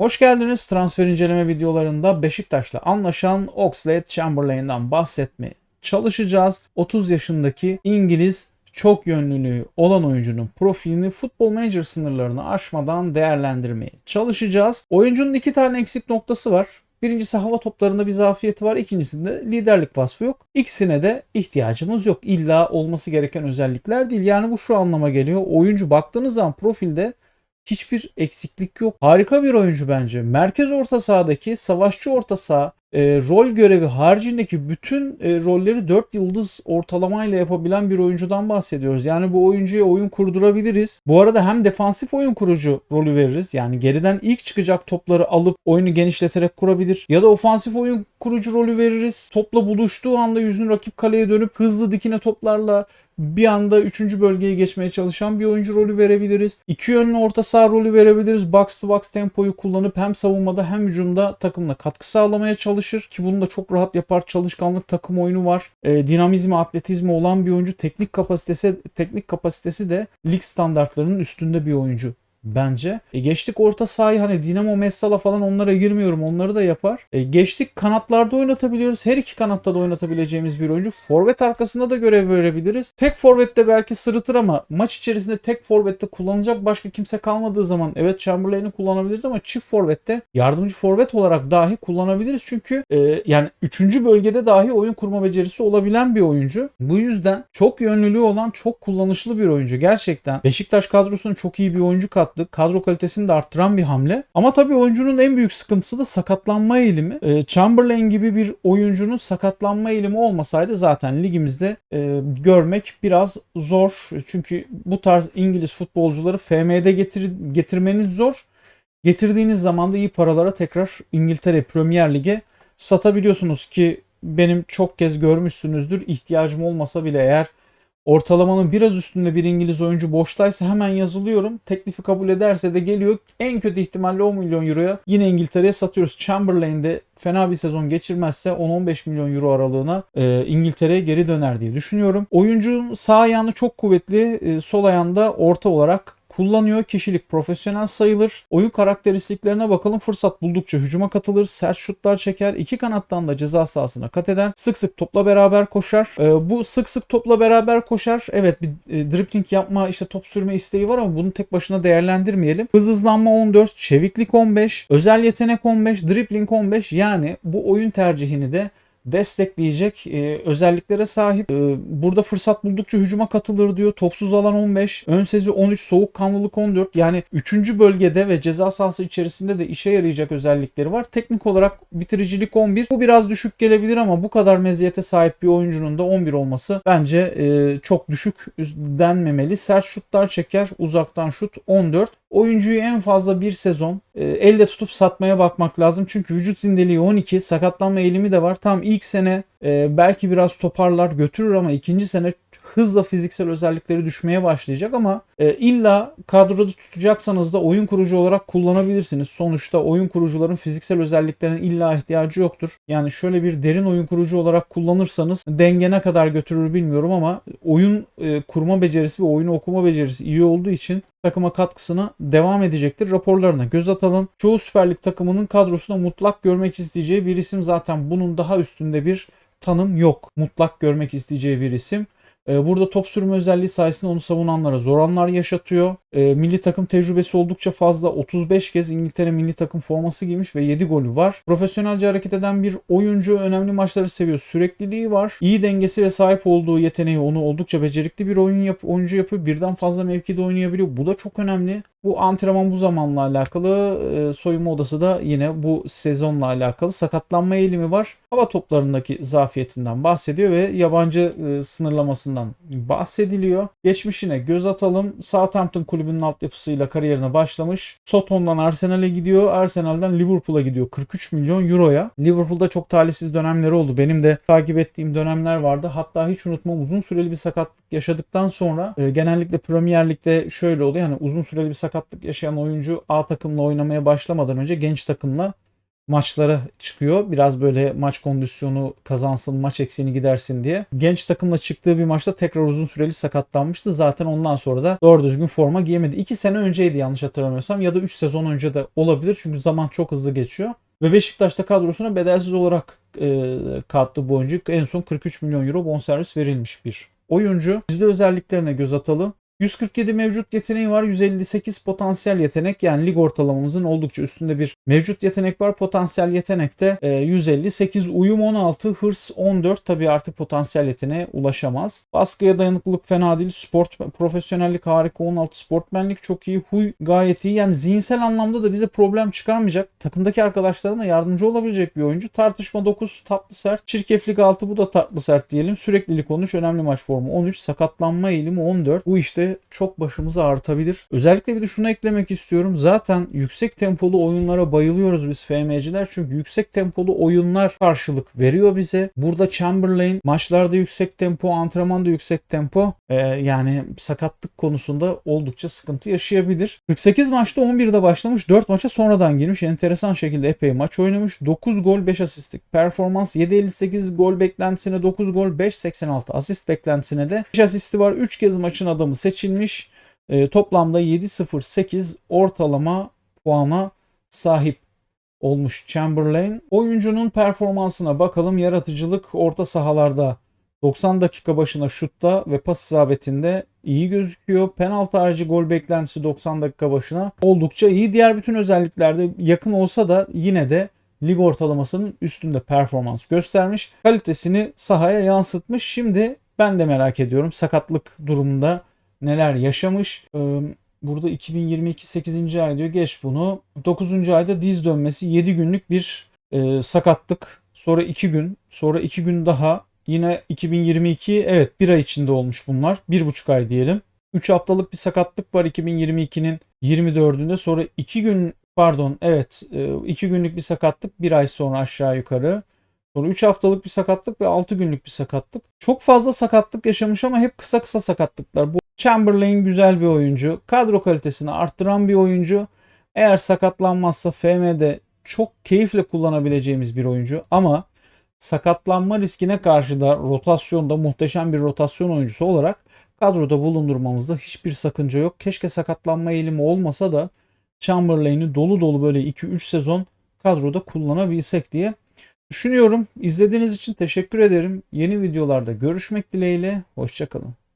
Hoş geldiniz. Transfer inceleme videolarında Beşiktaş'la anlaşan Oxlade Chamberlain'den bahsetmeye çalışacağız. 30 yaşındaki İngiliz çok yönlülüğü olan oyuncunun profilini futbol manager sınırlarını aşmadan değerlendirmeye çalışacağız. Oyuncunun iki tane eksik noktası var. Birincisi hava toplarında bir zafiyeti var. İkincisinde liderlik vasfı yok. İkisine de ihtiyacımız yok. İlla olması gereken özellikler değil. Yani bu şu anlama geliyor. Oyuncu baktığınız zaman profilde hiçbir eksiklik yok. Harika bir oyuncu bence. Merkez orta sahadaki savaşçı orta saha e, rol görevi haricindeki bütün e, rolleri 4 yıldız ortalamayla yapabilen bir oyuncudan bahsediyoruz. Yani bu oyuncuya oyun kurdurabiliriz. Bu arada hem defansif oyun kurucu rolü veririz. Yani geriden ilk çıkacak topları alıp oyunu genişleterek kurabilir. Ya da ofansif oyun kurucu rolü veririz. Topla buluştuğu anda yüzünü rakip kaleye dönüp hızlı dikine toplarla bir anda 3. bölgeye geçmeye çalışan bir oyuncu rolü verebiliriz. İki yönlü orta saha rolü verebiliriz. Box to box tempoyu kullanıp hem savunmada hem hücumda takımla katkı sağlamaya çalışır ki bunu da çok rahat yapar. Çalışkanlık takım oyunu var. E, dinamizmi, atletizmi olan bir oyuncu. Teknik kapasitesi teknik kapasitesi de lig standartlarının üstünde bir oyuncu bence. E, geçtik orta sahayı hani Dinamo Messala falan onlara girmiyorum. Onları da yapar. E, geçtik kanatlarda oynatabiliyoruz. Her iki kanatta da oynatabileceğimiz bir oyuncu. Forvet arkasında da görev verebiliriz. Tek forvette belki sırıtır ama maç içerisinde tek forvette kullanacak başka kimse kalmadığı zaman evet Chamberlain'i kullanabiliriz ama çift forvette yardımcı forvet olarak dahi kullanabiliriz. Çünkü e, yani üçüncü bölgede dahi oyun kurma becerisi olabilen bir oyuncu. Bu yüzden çok yönlülüğü olan çok kullanışlı bir oyuncu. Gerçekten Beşiktaş kadrosuna çok iyi bir oyuncu kattı kattı. Kadro kalitesini de arttıran bir hamle. Ama tabii oyuncunun en büyük sıkıntısı da sakatlanma eğilimi. E, Chamberlain gibi bir oyuncunun sakatlanma eğilimi olmasaydı zaten ligimizde e, görmek biraz zor. Çünkü bu tarz İngiliz futbolcuları FM'de getir, getirmeniz zor. Getirdiğiniz zaman da iyi paralara tekrar İngiltere Premier Lig'e satabiliyorsunuz ki benim çok kez görmüşsünüzdür. İhtiyacım olmasa bile eğer ortalamanın biraz üstünde bir İngiliz oyuncu boştaysa hemen yazılıyorum. Teklifi kabul ederse de geliyor. En kötü ihtimalle 10 milyon euroya yine İngiltere'ye satıyoruz. Chamberlain'de fena bir sezon geçirmezse 10-15 milyon euro aralığına e, İngiltere'ye geri döner diye düşünüyorum. Oyuncunun sağ ayağını çok kuvvetli, e, sol ayağında orta olarak kullanıyor. Kişilik profesyonel sayılır. Oyun karakteristiklerine bakalım. Fırsat buldukça hücuma katılır. Sert şutlar çeker. İki kanattan da ceza sahasına kat eder. Sık sık topla beraber koşar. Ee, bu sık sık topla beraber koşar. Evet bir e, dribbling yapma işte top sürme isteği var ama bunu tek başına değerlendirmeyelim. Hız hızlanma 14, çeviklik 15, özel yetenek 15, dribbling 15. Yani bu oyun tercihini de destekleyecek e, özelliklere sahip. E, burada fırsat buldukça hücuma katılır diyor. Topsuz alan 15, ön sezi 13, soğukkanlılık 14. Yani 3. bölgede ve ceza sahası içerisinde de işe yarayacak özellikleri var. Teknik olarak bitiricilik 11. Bu biraz düşük gelebilir ama bu kadar meziyete sahip bir oyuncunun da 11 olması bence e, çok düşük denmemeli. Sert şutlar çeker, uzaktan şut 14. Oyuncuyu en fazla bir sezon e, elde tutup satmaya bakmak lazım. Çünkü vücut zindeliği 12, sakatlanma eğilimi de var. Tam ilk sene e, belki biraz toparlar götürür ama ikinci sene hızla fiziksel özellikleri düşmeye başlayacak ama e, illa kadroda tutacaksanız da oyun kurucu olarak kullanabilirsiniz. Sonuçta oyun kurucuların fiziksel özelliklerine illa ihtiyacı yoktur. Yani şöyle bir derin oyun kurucu olarak kullanırsanız denge ne kadar götürür bilmiyorum ama oyun e, kurma becerisi ve oyunu okuma becerisi iyi olduğu için takıma katkısına devam edecektir. Raporlarına göz atalım. Çoğu Süper Lig takımının kadrosunda mutlak görmek isteyeceği bir isim zaten bunun daha üstünde bir tanım yok. Mutlak görmek isteyeceği bir isim. Ee, burada top sürme özelliği sayesinde onu savunanlara zor anlar yaşatıyor. E, milli takım tecrübesi oldukça fazla. 35 kez İngiltere milli takım forması giymiş ve 7 golü var. Profesyonelce hareket eden bir oyuncu. Önemli maçları seviyor. Sürekliliği var. İyi dengesi ve sahip olduğu yeteneği onu oldukça becerikli bir oyun yap oyuncu yapıyor. Birden fazla mevkide oynayabiliyor. Bu da çok önemli. Bu antrenman bu zamanla alakalı. E, soyunma odası da yine bu sezonla alakalı. Sakatlanma eğilimi var. Hava toplarındaki zafiyetinden bahsediyor ve yabancı e, sınırlamasından bahsediliyor. Geçmişine göz atalım. Southampton kulübünün altyapısıyla kariyerine başlamış. Soton'dan Arsenal'e gidiyor. Arsenal'den Liverpool'a gidiyor 43 milyon euroya. Liverpool'da çok talihsiz dönemleri oldu. Benim de takip ettiğim dönemler vardı. Hatta hiç unutmam uzun süreli bir sakatlık yaşadıktan sonra e, genellikle Premier Lig'de şöyle oluyor. Hani uzun süreli bir sakatlık yaşayan oyuncu A takımla oynamaya başlamadan önce genç takımla maçlara çıkıyor. Biraz böyle maç kondisyonu kazansın, maç eksiğini gidersin diye. Genç takımla çıktığı bir maçta tekrar uzun süreli sakatlanmıştı. Zaten ondan sonra da doğru düzgün forma giyemedi. 2 sene önceydi yanlış hatırlamıyorsam ya da 3 sezon önce de olabilir. Çünkü zaman çok hızlı geçiyor. Ve Beşiktaş'ta kadrosuna bedelsiz olarak e, kattı bu oyuncu. En son 43 milyon euro bonservis verilmiş bir oyuncu. Bizde özelliklerine göz atalım. 147 mevcut yeteneği var. 158 potansiyel yetenek. Yani lig ortalamamızın oldukça üstünde bir mevcut yetenek var. Potansiyel yetenekte e, 158, uyum 16, hırs 14. Tabii artık potansiyel yeteneğe ulaşamaz. Baskıya dayanıklılık fena değil. Sport, profesyonellik harika 16. Sportmenlik çok iyi. Huy gayet iyi. Yani zihinsel anlamda da bize problem çıkarmayacak. Takımdaki arkadaşlarına yardımcı olabilecek bir oyuncu. Tartışma 9, tatlı sert. Çirkeflik 6, bu da tatlı sert diyelim. Süreklilik 13, önemli maç formu 13. Sakatlanma eğilimi 14. Bu işte çok başımızı artabilir. Özellikle bir de şunu eklemek istiyorum. Zaten yüksek tempolu oyunlara bayılıyoruz biz FM'ciler. Çünkü yüksek tempolu oyunlar karşılık veriyor bize. Burada Chamberlain maçlarda yüksek tempo, antrenmanda yüksek tempo e, yani sakatlık konusunda oldukça sıkıntı yaşayabilir. 48 maçta 11'de başlamış. 4 maça sonradan girmiş. Enteresan şekilde epey maç oynamış. 9 gol 5 asistlik performans. 7.58 gol beklentisine 9 gol 5.86 asist beklentisine de 5 asisti var. 3 kez maçın adamı seçilmiş. E, toplamda 7.08 ortalama puana sahip olmuş Chamberlain. Oyuncunun performansına bakalım. Yaratıcılık orta sahalarda 90 dakika başına şutta ve pas isabetinde iyi gözüküyor. Penaltı harici gol beklentisi 90 dakika başına oldukça iyi. Diğer bütün özelliklerde yakın olsa da yine de lig ortalamasının üstünde performans göstermiş. Kalitesini sahaya yansıtmış. Şimdi ben de merak ediyorum sakatlık durumunda neler yaşamış. Burada 2022 8. ay diyor. Geç bunu. 9. ayda diz dönmesi 7 günlük bir sakatlık. Sonra 2 gün. Sonra 2 gün daha. Yine 2022 evet 1 ay içinde olmuş bunlar. 1,5 ay diyelim. 3 haftalık bir sakatlık var 2022'nin 24'ünde. Sonra 2 gün pardon evet 2 günlük bir sakatlık 1 ay sonra aşağı yukarı. Sonra 3 haftalık bir sakatlık ve 6 günlük bir sakatlık. Çok fazla sakatlık yaşamış ama hep kısa kısa sakatlıklar. Bu Chamberlain güzel bir oyuncu. Kadro kalitesini arttıran bir oyuncu. Eğer sakatlanmazsa FM'de çok keyifle kullanabileceğimiz bir oyuncu ama sakatlanma riskine karşı da rotasyonda muhteşem bir rotasyon oyuncusu olarak kadroda bulundurmamızda hiçbir sakınca yok. Keşke sakatlanma eğilimi olmasa da Chamberlain'i dolu dolu böyle 2-3 sezon kadroda kullanabilsek diye düşünüyorum. İzlediğiniz için teşekkür ederim. Yeni videolarda görüşmek dileğiyle. Hoşçakalın.